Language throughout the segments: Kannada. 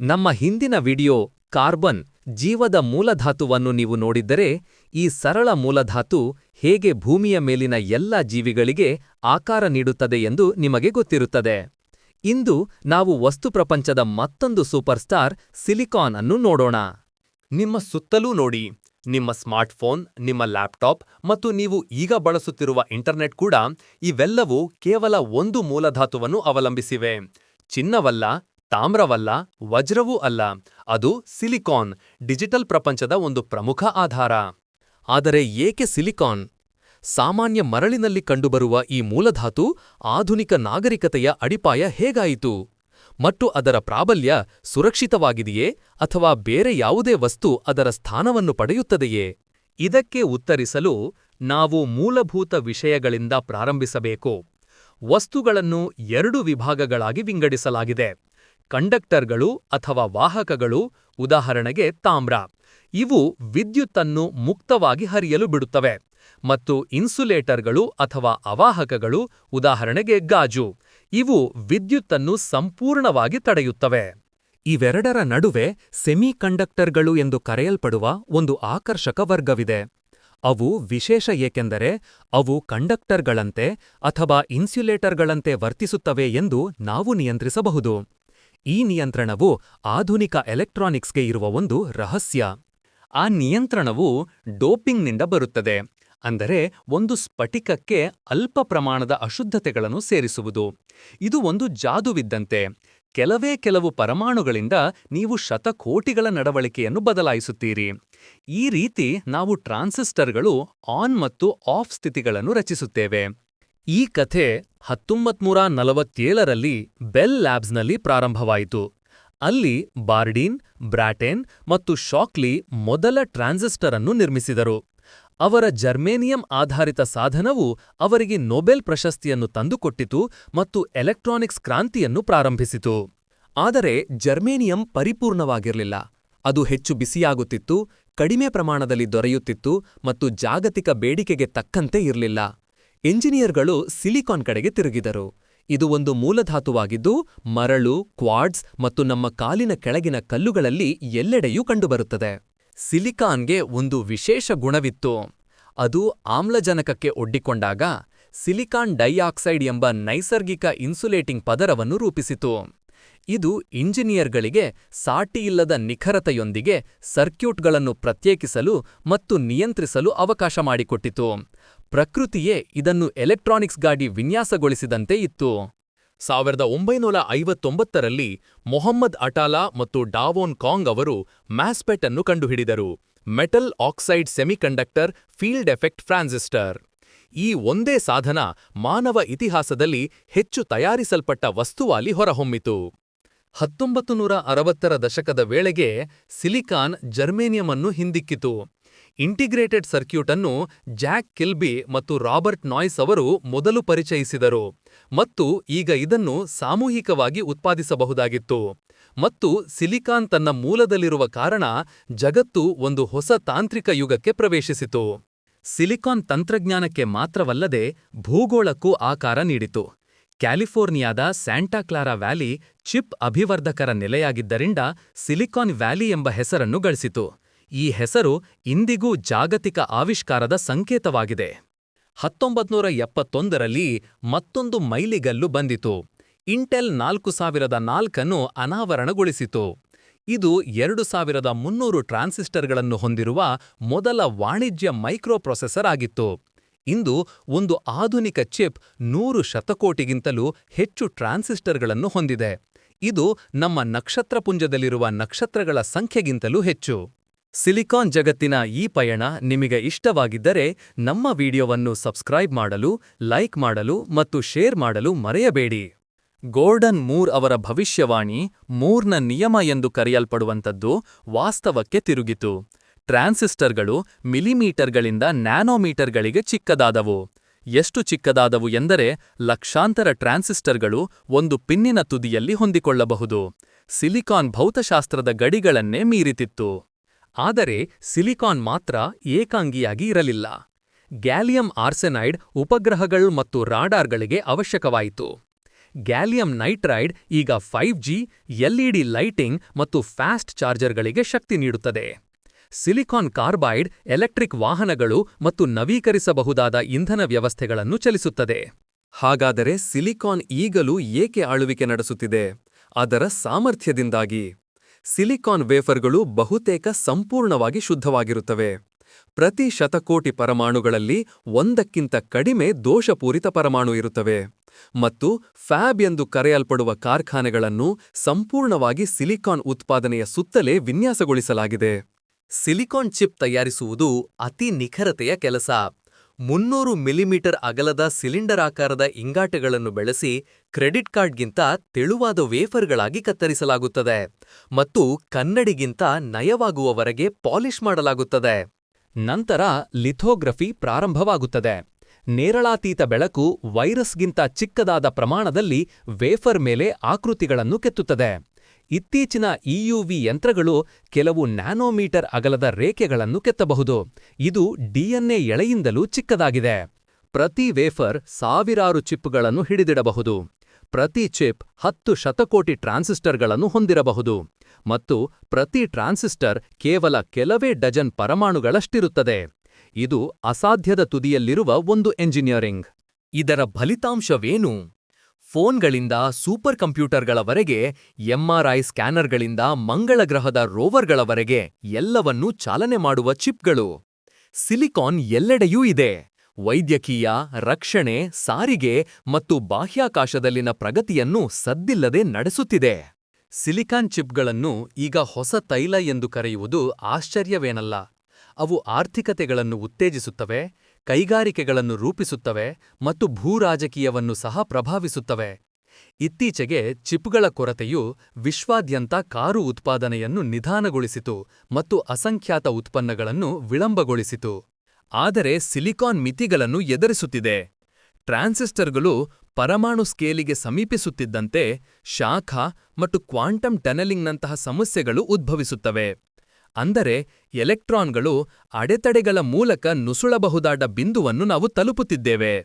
ನಮ್ಮ ಹಿಂದಿನ ವಿಡಿಯೋ ಕಾರ್ಬನ್ ಜೀವದ ಮೂಲಧಾತುವನ್ನು ನೀವು ನೋಡಿದ್ದರೆ, ಈ ಸರಳ ಮೂಲಧಾತು ಹೇಗೆ ಭೂಮಿಯ ಮೇಲಿನ ಎಲ್ಲ ಜೀವಿಗಳಿಗೆ ಆಕಾರ ನೀಡುತ್ತದೆ ಎಂದು ನಿಮಗೆ ಗೊತ್ತಿರುತ್ತದೆ. ಇಂದು ನಾವು ವಸ್ತು ಪ್ರಪಂಚದ ಮತ್ತೊಂದು ಸೂಪರ್ ಸ್ಟಾರ್ ಸಿಲಿಕಾನ್ ಅನ್ನು ನೋಡೋಣ. ನಿಮ್ಮ ಸುತ್ತಲೂ ನೋಡಿ, ನಿಮ್ಮ ಸ್ಮಾರ್ಟ್ಫೋನ್, ನಿಮ್ಮ ಲ್ಯಾಪ್ಟಾಪ್ ಮತ್ತು ನೀವು ಈಗ ಬಳಸುತ್ತಿರುವ ಇಂಟರ್ನೆಟ್ ಕೂಡ ಇವೆಲ್ಲವೂ ಕೇವಲ ಒಂದು ಮೂಲಧಾತುವನ್ನು ಅವಲಂಬಿಸಿವೆ. ಚಿನ್ನವಲ್ಲ ತಾಮ್ರವಲ್ಲ, ವಜ್ರವೂ ಅಲ್ಲ, ಅದು ಸಿಲಿಕಾನ್, ಡಿಜಿಟಲ್ ಪ್ರಪಂಚದ ಒಂದು ಪ್ರಮುಖ ಆಧಾರ. ಆದರೆ ಏಕೆ ಸಿಲಿಕಾನ್? ಸಾಮಾನ್ಯ ಮರಳಿನಲ್ಲಿ ಕಂಡುಬರುವ ಈ ಮೂಲಧಾತು ಆಧುನಿಕ ನಾಗರಿಕತೆಯ ಅಡಿಪಾಯ ಹೇಗಾಯಿತು? ಮತ್ತು ಅದರ ಪ್ರಾಬಲ್ಯ ಸುರಕ್ಷಿತವಾಗಿದೆಯೇ ಅಥವಾ ಬೇರೆ ಯಾವುದೇ ವಸ್ತು ಅದರ ಸ್ಥಾನವನ್ನು ಪಡೆಯುತ್ತದೆಯೇ? ಇದಕ್ಕೆ ಉತ್ತರಿಸಲು ನಾವು ಮೂಲಭೂತ ವಿಷಯಗಳಿಂದ ಪ್ರಾರಂಭಿಸಬೇಕು. ವಸ್ತುಗಳನ್ನು ಎರಡು ವಿಭಾಗಗಳಾಗಿ ವಿಂಗಡಿಸಲಾಗಿದೆ. ಕಂಡಕ್ಟರ್ಗಳು ಅಥವಾ ವಾಹಕಗಳು, ಉದಾಹರಣೆಗೆ ತಾಮ್ರ, ಇವು ವಿದ್ಯುತ್ತನ್ನು ಮುಕ್ತವಾಗಿ ಹರಿಯಲು ಬಿಡುತ್ತವೆ ಮತ್ತು ಇನ್ಸುಲೇಟರ್ಗಳು ಅಥವಾ ಅವಾಹಕಗಳು, ಉದಾಹರಣೆಗೆ ಗಾಜು, ಇವು ವಿದ್ಯುತ್ತನ್ನು ಸಂಪೂರ್ಣವಾಗಿ ತಡೆಯುತ್ತವೆ. ಇವೆರಡರ ನಡುವೆ ಸೆಮಿಕಂಡಕ್ಟರ್ಗಳು ಎಂದು ಕರೆಯಲ್ಪಡುವ ಒಂದು ಆಕರ್ಷಕ ವರ್ಗವಿದೆ. ಅವು ವಿಶೇಷ ಏಕೆಂದರೆ ಅವು ಕಂಡಕ್ಟರ್ಗಳಂತೆ ಅಥವಾ ಇನ್ಸುಲೇಟರ್ಗಳಂತೆ ವರ್ತಿಸುತ್ತವೆ ಎಂದು ನಾವು ನಿಯಂತ್ರಿಸಬಹುದು. ಈ ನಿಯಂತ್ರಣವು ಆಧುನಿಕ ಎಲೆಕ್ಟ್ರಾನಿಕ್ಸ್ಗೆ ಇರುವ ಒಂದು ರಹಸ್ಯ. ಆ ನಿಯಂತ್ರಣವು ಡೋಪಿಂಗ್ನಿಂದ ಬರುತ್ತದೆ, ಅಂದರೆ ಒಂದು ಸ್ಫಟಿಕಕ್ಕೆ ಅಲ್ಪ ಪ್ರಮಾಣದ ಅಶುದ್ಧತೆಗಳನ್ನು ಸೇರಿಸುವುದು. ಇದು ಒಂದು ಜಾದುವಿದ್ದಂತೆ, ಕೆಲವೇ ಕೆಲವು ಪರಮಾಣುಗಳಿಂದ ನೀವು ಶತಕೋಟಿಗಳ ನಡವಳಿಕೆಯನ್ನು ಬದಲಾಯಿಸುತ್ತೀರಿ. ಈ ರೀತಿ ನಾವು ಟ್ರಾನ್ಸಿಸ್ಟರ್ಗಳು ಆನ್ ಮತ್ತು ಆಫ್ ಸ್ಥಿತಿಗಳನ್ನು ರಚಿಸುತ್ತೇವೆ. ಈ ಕಥೆ ಹತ್ತೊಂಬತ್ನೂರ ನಲವತ್ತೇಳರಲ್ಲಿ ಬೆಲ್ ಲ್ಯಾಬ್ಸ್ನಲ್ಲಿ ಪ್ರಾರಂಭವಾಯಿತು. ಅಲ್ಲಿ ಬಾರ್ಡೀನ್, ಬ್ರಾಟೆನ್ ಮತ್ತು ಶಾಕ್ಲಿ ಮೊದಲ ಟ್ರಾನ್ಸಿಸ್ಟರ್ ಅನ್ನು ನಿರ್ಮಿಸಿದರು. ಅವರ ಜರ್ಮೇನಿಯಂ ಆಧಾರಿತ ಸಾಧನವು ಅವರಿಗೆ ನೊಬೆಲ್ ಪ್ರಶಸ್ತಿಯನ್ನು ತಂದುಕೊಟ್ಟಿತು ಮತ್ತು ಎಲೆಕ್ಟ್ರಾನಿಕ್ಸ್ ಕ್ರಾಂತಿಯನ್ನು ಪ್ರಾರಂಭಿಸಿತು. ಆದರೆ ಜರ್ಮೇನಿಯಂ ಪರಿಪೂರ್ಣವಾಗಿರಲಿಲ್ಲ. ಅದು ಹೆಚ್ಚು ಬಿಸಿಯಾಗುತ್ತಿತ್ತು, ಕಡಿಮೆ ಪ್ರಮಾಣದಲ್ಲಿ ದೊರೆಯುತ್ತಿತ್ತು ಮತ್ತು ಜಾಗತಿಕ ಬೇಡಿಕೆಗೆ ತಕ್ಕಂತೆ ಇರಲಿಲ್ಲ. ಎಂಜಿನಿಯರ್ಗಳು ಸಿಲಿಕಾನ್ ಕಡೆಗೆ ತಿರುಗಿದರು. ಇದು ಒಂದು ಮೂಲಧಾತುವಾಗಿದ್ದು, ಮರಳು, ಕ್ವಾಡ್ಸ್ ಮತ್ತು ನಮ್ಮ ಕಾಲಿನ ಕೆಳಗಿನ ಕಲ್ಲುಗಳಲ್ಲಿ ಎಲ್ಲೆಡೆಯೂ ಕಂಡುಬರುತ್ತದೆ. ಸಿಲಿಕಾನ್ಗೆ ಒಂದು ವಿಶೇಷ ಗುಣವಿತ್ತು. ಅದು ಆಮ್ಲಜನಕಕ್ಕೆ ಒಡ್ಡಿಕೊಂಡಾಗ ಸಿಲಿಕಾನ್ ಡೈಆಕ್ಸೈಡ್ ಎಂಬ ನೈಸರ್ಗಿಕ ಇನ್ಸುಲೇಟಿಂಗ್ ಪದರವನ್ನು ರೂಪಿಸಿತು. ಇದು ಇಂಜಿನಿಯರ್ಗಳಿಗೆ ಸಾಟಿಯಿಲ್ಲದ ನಿಖರತೆಯೊಂದಿಗೆ ಸರ್ಕ್ಯೂಟ್ಗಳನ್ನು ಪ್ರತ್ಯೇಕಿಸಲು ಮತ್ತು ನಿಯಂತ್ರಿಸಲು ಅವಕಾಶ ಮಾಡಿಕೊಟ್ಟಿತು. ಪ್ರಕೃತಿಯೇ ಇದನ್ನು ಎಲೆಕ್ಟ್ರಾನಿಕ್ಸ್ ಗಾಡಿ ವಿನ್ಯಾಸಗೊಳಿಸಿದಂತೆ ಇತ್ತು. ಸಾವಿರದ ಒಂಬೈನೂರ ಐವತ್ತೊಂಬತ್ತರಲ್ಲಿ ಮೊಹಮ್ಮದ್ ಅಟಾಲಾ ಮತ್ತು ಡಾವೋನ್ ಕಾಂಗ್ ಅವರು ಮ್ಯಾಸ್ಪೆಟ್ ಅನ್ನು ಕಂಡುಹಿಡಿದರು, metal oxide semiconductor field effect transistor ಈ ಒಂದೇ ಸಾಧನ ಮಾನವ ಇತಿಹಾಸದಲ್ಲಿ ಹೆಚ್ಚು ತಯಾರಿಸಲ್ಪಟ್ಟ ವಸ್ತುವಾಲಿ ಹೊರಹೊಮ್ಮಿತು. ಹತ್ತೊಂಬತ್ತು ನೂರ ಅರವತ್ತರ ದಶಕದ ವೇಳೆಗೆ ಸಿಲಿಕಾನ್ ಜರ್ಮೇನಿಯಂ ಅನ್ನು ಹಿಂದಿಕ್ಕಿತು. ಇಂಟಿಗ್ರೇಟೆಡ್ ಸರ್ಕ್ಯೂಟ್ ಅನ್ನು ಜ್ಯಾಕ್ ಕಿಲ್ಬಿ ಮತ್ತು ರಾಬರ್ಟ್ ನಾಯ್ಸ್ ಅವರು ಮೊದಲು ಪರಿಚಯಿಸಿದರು ಮತ್ತು ಈಗ ಇದನ್ನು ಸಾಮೂಹಿಕವಾಗಿ ಉತ್ಪಾದಿಸಬಹುದಾಗಿತ್ತು ಮತ್ತು ಸಿಲಿಕಾನ್ ತನ್ನ ಮೂಲದಲ್ಲಿರುವ ಕಾರಣ ಜಗತ್ತು ಒಂದು ಹೊಸ ತಾಂತ್ರಿಕ ಯುಗಕ್ಕೆ ಪ್ರವೇಶಿಸಿತು. ಸಿಲಿಕಾನ್ ತಂತ್ರಜ್ಞಾನಕ್ಕೆ ಮಾತ್ರವಲ್ಲದೆ ಭೂಗೋಳಕ್ಕೂ ಆಕಾರ ನೀಡಿತು. ಕ್ಯಾಲಿಫೋರ್ನಿಯಾದ ಸ್ಯಾಂಟಾಕ್ಲಾರಾ ವ್ಯಾಲಿ ಚಿಪ್ ಅಭಿವರ್ಧಕರ ನೆಲೆಯಾಗಿದ್ದರಿಂದ ಸಿಲಿಕಾನ್ ವ್ಯಾಲಿ ಎಂಬ ಹೆಸರನ್ನು ಗಳಿಸಿತು. ಈ ಹೆಸರು ಇಂದಿಗೂ ಜಾಗತಿಕ ಆವಿಷ್ಕಾರದ ಸಂಕೇತವಾಗಿದೆ. ಹತ್ತೊಂಬತ್ನೂರ ಎಪ್ಪತ್ತೊಂದರಲ್ಲಿ ಮತ್ತೊಂದು ಮೈಲಿಗಲ್ಲು ಬಂದಿತು. ಇಂಟೆಲ್ ನಾಲ್ಕು ಸಾವಿರದ ನಾಲ್ಕನ್ನು ಅನಾವರಣಗೊಳಿಸಿತು. ಇದು ಎರಡು ಸಾವಿರದ ಮುನ್ನೂರು ಟ್ರಾನ್ಸಿಸ್ಟರ್ಗಳನ್ನು ಹೊಂದಿರುವ ಮೊದಲ ವಾಣಿಜ್ಯ ಮೈಕ್ರೋಪ್ರೊಸೆಸರ್ ಆಗಿತ್ತು. ಇಂದು ಒಂದು ಆಧುನಿಕ ಚಿಪ್ ನೂರು ಶತಕೋಟಿಗಿಂತಲೂ ಹೆಚ್ಚು ಟ್ರಾನ್ಸಿಸ್ಟರ್ಗಳನ್ನು ಹೊಂದಿದೆ. ಇದು ನಮ್ಮ ನಕ್ಷತ್ರಪುಂಜದಲ್ಲಿರುವ ನಕ್ಷತ್ರಗಳ ಸಂಖ್ಯೆಗಿಂತಲೂ ಹೆಚ್ಚು. ಸಿಲಿಕಾನ್ ಜಗತ್ತಿನ ಈ ಪಯಣ ನಿಮಗೆ ಇಷ್ಟವಾಗಿದ್ದರೆ ನಮ್ಮ ವಿಡಿಯೋವನ್ನು ಸಬ್ಸ್ಕ್ರೈಬ್ ಮಾಡಲು, ಲೈಕ್ ಮಾಡಲು ಮತ್ತು ಶೇರ್ ಮಾಡಲು ಮರೆಯಬೇಡಿ. ಗೋರ್ಡನ್ ಮೂರ್ ಅವರ ಭವಿಷ್ಯವಾಣಿ ಮೂರ್ನ ನಿಯಮ ಎಂದು ಕರೆಯಲ್ಪಡುವಂಥದ್ದು ವಾಸ್ತವಕ್ಕೆ ತಿರುಗಿತು. ಟ್ರಾನ್ಸಿಸ್ಟರ್ಗಳು ಮಿಲಿಮೀಟರ್ಗಳಿಂದ ನ್ಯಾನೋಮೀಟರ್ಗಳಿಗೆ ಚಿಕ್ಕದಾದವು. ಎಷ್ಟು ಚಿಕ್ಕದಾದವು ಎಂದರೆ ಲಕ್ಷಾಂತರ ಟ್ರಾನ್ಸಿಸ್ಟರ್ಗಳು ಒಂದು ಪಿನ್ನಿನ ತುದಿಯಲ್ಲಿ ಹೊಂದಿಕೊಳ್ಳಬಹುದು. ಸಿಲಿಕಾನ್ ಭೌತಶಾಸ್ತ್ರದ ಗಡಿಗಳನ್ನೇ ಮೀರಿತಿತ್ತು. ಆದರೆ ಸಿಲಿಕಾನ್ ಮಾತ್ರ ಏಕಾಂಗಿಯಾಗಿ ಇರಲಿಲ್ಲ. ಗ್ಯಾಲಿಯಂ ಆರ್ಸೆನೈಡ್ ಉಪಗ್ರಹಗಳು ಮತ್ತು ರಾಡಾರ್ಗಳಿಗೆ ಅವಶ್ಯಕವಾಯಿತು. ಗ್ಯಾಲಿಯಂ ನೈಟ್ರೈಡ್ ಈಗ ಫೈವ್ ಜಿ ಎಲ್ಇಡಿ ಲೈಟಿಂಗ್ ಮತ್ತು ಫ್ಯಾಸ್ಟ್ ಚಾರ್ಜರ್ಗಳಿಗೆ ಶಕ್ತಿ ನೀಡುತ್ತದೆ. ಸಿಲಿಕಾನ್ ಕಾರ್ಬೈಡ್ ಎಲೆಕ್ಟ್ರಿಕ್ ವಾಹನಗಳು ಮತ್ತು ನವೀಕರಿಸಬಹುದಾದ ಇಂಧನ ವ್ಯವಸ್ಥೆಗಳನ್ನು ಚಲಿಸುತ್ತದೆ. ಹಾಗಾದರೆ ಸಿಲಿಕಾನ್ ಈಗಲೂ ಏಕೆ ಆಳುವಿಕೆ ನಡೆಸುತ್ತಿದೆ? ಅದರ ಸಾಮರ್ಥ್ಯದಿಂದಾಗಿ. ಸಿಲಿಕಾನ್ ವೇಫರ್ಗಳು ಬಹುತೇಕ ಸಂಪೂರ್ಣವಾಗಿ ಶುದ್ಧವಾಗಿರುತ್ತವೆ. ಪ್ರತಿ ಶತಕೋಟಿ ಪರಮಾಣುಗಳಲ್ಲಿ ಒಂದಕ್ಕಿಂತ ಕಡಿಮೆ ದೋಷಪೂರಿತ ಪರಮಾಣು ಇರುತ್ತವೆ. ಮತ್ತು ಫ್ಯಾಬ್ ಎಂದು ಕರೆಯಲ್ಪಡುವ ಕಾರ್ಖಾನೆಗಳನ್ನು ಸಂಪೂರ್ಣವಾಗಿ ಸಿಲಿಕಾನ್ ಉತ್ಪಾದನೆಯ ಸುತ್ತಲೇ ವಿನ್ಯಾಸಗೊಳಿಸಲಾಗಿದೆ. ಸಿಲಿಕಾನ್ ಚಿಪ್ ತಯಾರಿಸುವುದು ಅತಿ ನಿಖರತೆಯ ಕೆಲಸ. ಮುನ್ನೂರು ಮಿಲಿಮೀಟರ್ ಅಗಲದ ಸಿಲಿಂಡರ್ ಆಕಾರದ ಇಂಗಾಟಗಳನ್ನು ಬೆಳೆಸಿ ಕ್ರೆಡಿಟ್ ಕಾರ್ಡ್ಗಿಂತ ತೆಳುವಾದ ವೇಫರ್ಗಳಾಗಿ ಕತ್ತರಿಸಲಾಗುತ್ತದೆ ಮತ್ತು ಕನ್ನಡಿಗಿಂತ ನಯವಾಗುವವರೆಗೆ ಪಾಲಿಷ್ ಮಾಡಲಾಗುತ್ತದೆ. ನಂತರ ಲಿಥೋಗ್ರಫಿ ಪ್ರಾರಂಭವಾಗುತ್ತದೆ. ನೇರಳಾತೀತ ಬೆಳಕು ವೈರಸ್ಗಿಂತ ಚಿಕ್ಕದಾದ ಪ್ರಮಾಣದಲ್ಲಿ ವೇಫರ್ ಮೇಲೆ ಆಕೃತಿಗಳನ್ನು ಕೆತ್ತುತ್ತದೆ. ಇತ್ತೀಚಿನ ಇಯುವಿ ಯಂತ್ರಗಳು ಕೆಲವು ನ್ಯಾನೋಮೀಟರ್ ಅಗಲದ ರೇಖೆಗಳನ್ನು ಕೆತ್ತಬಹುದು. ಇದು ಡಿಎನ್ಎ ಎಳೆಯಿಂದಲೂ ಚಿಕ್ಕದಾಗಿದೆ. ಪ್ರತಿ ವೇಫರ್ ಸಾವಿರಾರು ಚಿಪ್ಗಳನ್ನು ಹಿಡಿದಿಡಬಹುದು. ಪ್ರತಿ ಚಿಪ್ ಹತ್ತು ಶತಕೋಟಿ ಟ್ರಾನ್ಸಿಸ್ಟರ್ಗಳನ್ನು ಹೊಂದಿರಬಹುದು. ಮತ್ತು ಪ್ರತಿ ಟ್ರಾನ್ಸಿಸ್ಟರ್ ಕೇವಲ ಕೆಲವೇ ಡಜನ್ ಪರಮಾಣುಗಳಷ್ಟಿರುತ್ತದೆ. ಇದು ಅಸಾಧ್ಯದ ತುದಿಯಲ್ಲಿರುವ ಒಂದು ಎಂಜಿನಿಯರಿಂಗ್. ಇದರ ಫಲಿತಾಂಶವೇನು? ಫೋನ್ಗಳಿಂದ ಸೂಪರ್ ಕಂಪ್ಯೂಟರ್ಗಳವರೆಗೆ ಎಂಆರ್ಐ ಸ್ಕ್ಯಾನರ್ಗಳಿಂದ ಮಂಗಳ ಗ್ರಹದ ರೋವರ್ಗಳವರೆಗೆ ಎಲ್ಲವನ್ನೂ ಚಾಲನೆ ಮಾಡುವ ಚಿಪ್ಗಳು. ಸಿಲಿಕಾನ್ ಎಲ್ಲೆಡೆಯೂ ಇದೆ. ವೈದ್ಯಕೀಯ, ರಕ್ಷಣೆ, ಸಾರಿಗೆ ಮತ್ತು ಬಾಹ್ಯಾಕಾಶದಲ್ಲಿನ ಪ್ರಗತಿಯನ್ನು ಸದ್ದಿಲ್ಲದೆ ನಡೆಸುತ್ತಿದೆ. ಸಿಲಿಕಾನ್ ಚಿಪ್ಗಳನ್ನು ಈಗ ಹೊಸ ತೈಲ ಎಂದು ಕರೆಯುವುದು ಆಶ್ಚರ್ಯವೇನಲ್ಲ. ಅವು ಆರ್ಥಿಕತೆಗಳನ್ನು ಉತ್ತೇಜಿಸುತ್ತವೆ ಕೈಗಾರಿಕೆಗಳನ್ನು ರೂಪಿಸುತ್ತವೆ ಮತ್ತು ಭೂರಾಜಕೀಯವನ್ನು ಸಹ ಪ್ರಭಾವಿಸುತ್ತವೆ. ಇತ್ತೀಚೆಗೆ ಚಿಪ್ಗಳ ಕೊರತೆಯು ವಿಶ್ವಾದ್ಯಂತ ಕಾರು ಉತ್ಪಾದನೆಯನ್ನು ನಿಧಾನಗೊಳಿಸಿತು ಮತ್ತು ಅಸಂಖ್ಯಾತ ಉತ್ಪನ್ನಗಳನ್ನು ವಿಳಂಬಗೊಳಿಸಿತು. ಆದರೆ ಸಿಲಿಕಾನ್ ಮಿತಿಗಳನ್ನು ಎದುರಿಸುತ್ತಿದೆ. ಟ್ರಾನ್ಸಿಸ್ಟರ್ಗಳು ಪರಮಾಣು ಸ್ಕೇಲಿಗೆ ಸಮೀಪಿಸುತ್ತಿದ್ದಂತೆ ಶಾಖ ಮತ್ತು ಕ್ವಾಂಟಮ್ ಟನೆಲಿಂಗ್ನಂತಹ ಸಮಸ್ಯೆಗಳು ಉದ್ಭವಿಸುತ್ತವೆ. ಅಂದರೆ ಎಲೆಕ್ಟ್ರಾನ್ಗಳು ಅಡೆತಡೆಗಳ ಮೂಲಕ ನುಸುಳಬಹುದಾದ ಬಿಂದುವನ್ನು ನಾವು ತಲುಪುತ್ತಿದ್ದೇವೆ.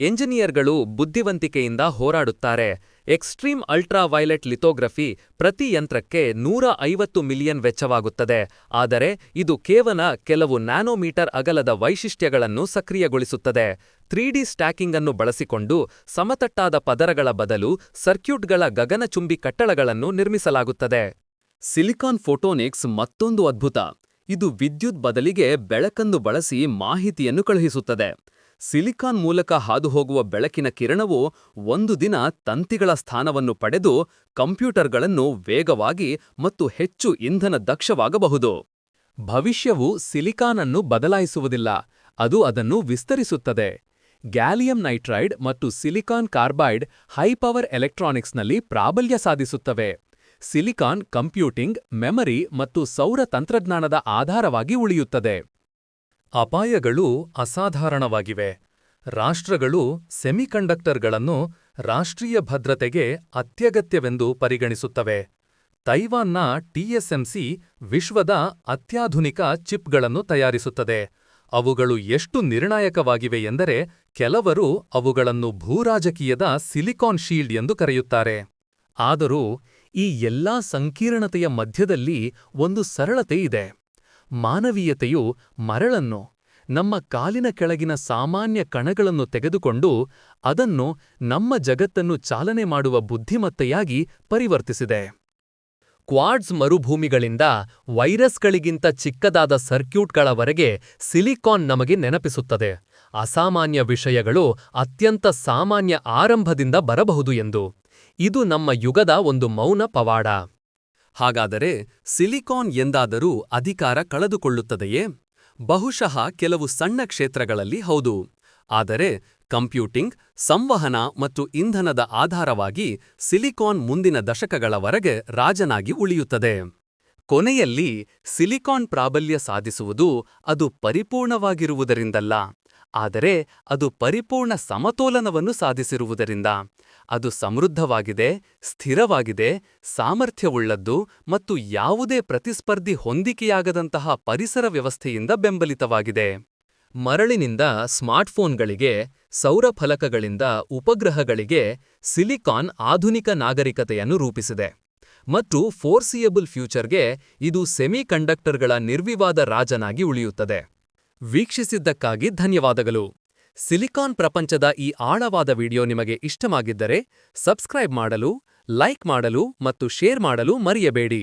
ಎಂಜಿನಿಯರ್ಗಳು ಬುದ್ಧಿವಂತಿಕೆಯಿಂದ ಹೋರಾಡುತ್ತಾರೆ. ಎಕ್ಸ್ಟ್ರೀಮ್ ಅಲ್ಟ್ರಾ ವೈಲೆಟ್ ಲಿಥೋಗ್ರಫಿ ಪ್ರತಿ ಯಂತ್ರಕ್ಕೆ ನೂರ ಐವತ್ತು ಮಿಲಿಯನ್ ವೆಚ್ಚವಾಗುತ್ತದೆ. ಆದರೆ ಇದು ಕೇವಲ ಕೆಲವು ನ್ಯಾನೋಮೀಟರ್ ಅಗಲದ ವೈಶಿಷ್ಟ್ಯಗಳನ್ನು ಸಕ್ರಿಯಗೊಳಿಸುತ್ತದೆ. ತ್ರೀಡಿ ಸ್ಟ್ಯಾಕಿಂಗ್ ಅನ್ನು ಬಳಸಿಕೊಂಡು ಸಮತಟ್ಟಾದ ಪದರಗಳ ಬದಲು ಸರ್ಕ್ಯೂಟ್ಗಳ ಗಗನಚುಂಬಿ ಕಟ್ಟಳಗಳನ್ನು ನಿರ್ಮಿಸಲಾಗುತ್ತದೆ. ಸಿಲಿಕಾನ್ ಫೋಟೋನಿಕ್ಸ್ ಮತ್ತೊಂದು ಅದ್ಭುತ. ಇದು ವಿದ್ಯುತ್ ಬದಲಿಗೆ ಬೆಳಕನ್ನು ಬಳಸಿ ಮಾಹಿತಿಯನ್ನು ಕಳುಹಿಸುತ್ತದೆ. ಸಿಲಿಕಾನ್ ಮೂಲಕ ಹಾದುಹೋಗುವ ಬೆಳಕಿನ ಕಿರಣವು ಒಂದು ದಿನ ತಂತಿಗಳ ಸ್ಥಾನವನ್ನು ಪಡೆದು ಕಂಪ್ಯೂಟರ್ಗಳನ್ನು ವೇಗವಾಗಿ ಮತ್ತು ಹೆಚ್ಚು ಇಂಧನ ದಕ್ಷವಾಗಬಹುದು. ಭವಿಷ್ಯವು ಸಿಲಿಕಾನ್ ಅನ್ನು ಬದಲಾಯಿಸುವುದಿಲ್ಲ, ಅದು ಅದನ್ನು ವಿಸ್ತರಿಸುತ್ತದೆ. ಗ್ಯಾಲಿಯಂ ನೈಟ್ರೈಡ್ ಮತ್ತು ಸಿಲಿಕಾನ್ ಕಾರ್ಬೈಡ್ ಹೈಪವರ್ ಎಲೆಕ್ಟ್ರಾನಿಕ್ಸ್ನಲ್ಲಿ ಪ್ರಾಬಲ್ಯ ಸಾಧಿಸುತ್ತವೆ. ಸಿಲಿಕಾನ್ ಕಂಪ್ಯೂಟಿಂಗ್, ಮೆಮರಿ ಮತ್ತು ಸೌರ ತಂತ್ರಜ್ಞಾನದ ಆಧಾರವಾಗಿ ಉಳಿಯುತ್ತದೆ. ಅಪಾಯಗಳು ಅಸಾಧಾರಣವಾಗಿವೆ. ರಾಷ್ಟ್ರಗಳು ಸೆಮಿಕಂಡಕ್ಟರ್ಗಳನ್ನು ರಾಷ್ಟ್ರೀಯ ಭದ್ರತೆಗೆ ಅತ್ಯಗತ್ಯವೆಂದು ಪರಿಗಣಿಸುತ್ತವೆ. ತೈವಾನ್ನ ಟಿಎಸ್ಎಂಸಿ ವಿಶ್ವದ ಅತ್ಯಾಧುನಿಕ ಚಿಪ್ಗಳನ್ನು ತಯಾರಿಸುತ್ತದೆ. ಅವುಗಳು ಎಷ್ಟು ನಿರ್ಣಾಯಕವಾಗಿವೆ ಎಂದರೆ ಕೆಲವರು ಅವುಗಳನ್ನು ಭೂರಾಜಕೀಯದ ಸಿಲಿಕಾನ್ ಶೀಲ್ಡ್ ಎಂದು ಕರೆಯುತ್ತಾರೆ. ಆದರೂ ಈ ಎಲ್ಲಾ ಸಂಕೀರ್ಣತೆಯ ಮಧ್ಯದಲ್ಲಿ ಒಂದು ಸರಳತೆ ಇದೆ. ಮಾನವೀಯತೆಯು ಮರಳನ್ನು, ನಮ್ಮ ಕಾಲಿನ ಕೆಳಗಿನ ಸಾಮಾನ್ಯ ಕಣಗಳನ್ನು ತೆಗೆದುಕೊಂಡು ಅದನ್ನು ನಮ್ಮ ಜಗತ್ತನ್ನು ಚಾಲನೆ ಮಾಡುವ ಬುದ್ಧಿಮತ್ತೆಯಾಗಿ ಪರಿವರ್ತಿಸಿದೆ. ಕ್ವಾಡ್ಸ್ ಮರುಭೂಮಿಗಳಿಂದ ವೈರಸ್ಗಳಿಗಿಂತ ಚಿಕ್ಕದಾದ ಸರ್ಕ್ಯೂಟ್ಗಳವರೆಗೆ ಸಿಲಿಕಾನ್ ನಮಗೆ ನೆನಪಿಸುತ್ತದೆ. ಅಸಾಮಾನ್ಯ ವಿಷಯಗಳು ಅತ್ಯಂತ ಸಾಮಾನ್ಯ ಆರಂಭದಿಂದ ಬರಬಹುದು ಎಂದು. ಇದು ನಮ್ಮ ಯುಗದ ಒಂದು ಮೌನ ಪವಾಡ. ಹಾಗಾದರೆ ಸಿಲಿಕಾನ್ ಎಂದಾದರೂ ಅಧಿಕಾರ ಕಳೆದುಕೊಳ್ಳುತ್ತದೆಯೇ? ಬಹುಶಃ ಕೆಲವು ಸಣ್ಣ ಕ್ಷೇತ್ರಗಳಲ್ಲಿ ಹೌದು. ಆದರೆ ಕಂಪ್ಯೂಟಿಂಗ್, ಸಂವಹನ ಮತ್ತು ಇಂಧನದ ಆಧಾರವಾಗಿ ಸಿಲಿಕಾನ್ ಮುಂದಿನ ದಶಕಗಳವರೆಗೆ ರಾಜನಾಗಿ ಉಳಿಯುತ್ತದೆ. ಕೊನೆಯಲ್ಲಿ ಸಿಲಿಕಾನ್ ಪ್ರಾಬಲ್ಯ ಸಾಧಿಸುವುದು ಅದು ಪರಿಪೂರ್ಣವಾಗಿರುವುದರಿಂದಲ್ಲ. ಆದರೆ ಅದು ಪರಿಪೂರ್ಣ ಸಮತೋಲನವನ್ನು ಸಾಧಿಸಿರುವುದರಿಂದ. ಅದು ಸಮೃದ್ಧವಾಗಿದೆ, ಸ್ಥಿರವಾಗಿದೆ, ಸಾಮರ್ಥ್ಯವುಳ್ಳದ್ದು ಮತ್ತು ಯಾವುದೇ ಪ್ರತಿಸ್ಪರ್ಧಿ ಹೊಂದಿಕೆಯಾಗದಂತಹ ಪರಿಸರ ವ್ಯವಸ್ಥೆಯಿಂದ ಬೆಂಬಲಿತವಾಗಿದೆ. ಮರಳಿನಿಂದ ಸ್ಮಾರ್ಟ್ಫೋನ್ಗಳಿಗೆ, ಸೌರ ಫಲಕಗಳಿಂದ ಉಪಗ್ರಹಗಳಿಗೆ ಸಿಲಿಕಾನ್ ಆಧುನಿಕ ನಾಗರಿಕತೆಯನ್ನು ರೂಪಿಸಿದೆ. ಮತ್ತು ಫೋರ್ಸಿಯಬಲ್ ಫ್ಯೂಚರ್ಗೆ ಇದು ಸೆಮಿಕಂಡಕ್ಟರ್ಗಳ ನಿರ್ವಿವಾದ ರಾಜನಾಗಿ ಉಳಿಯುತ್ತದೆ. ವೀಕ್ಷಿಸಿದ್ದಕ್ಕಾಗಿ ಧನ್ಯವಾದಗಳು. ಸಿಲಿಕಾನ್ ಪ್ರಪಂಚದ ಈ ಆಳವಾದ ವಿಡಿಯೋ ನಿಮಗೆ ಇಷ್ಟವಾಗಿದ್ದರೆ ಸಬ್ಸ್ಕ್ರೈಬ್ ಮಾಡಲು, ಲೈಕ್ ಮಾಡಲು ಮತ್ತು ಶೇರ್ ಮಾಡಲು ಮರೆಯಬೇಡಿ.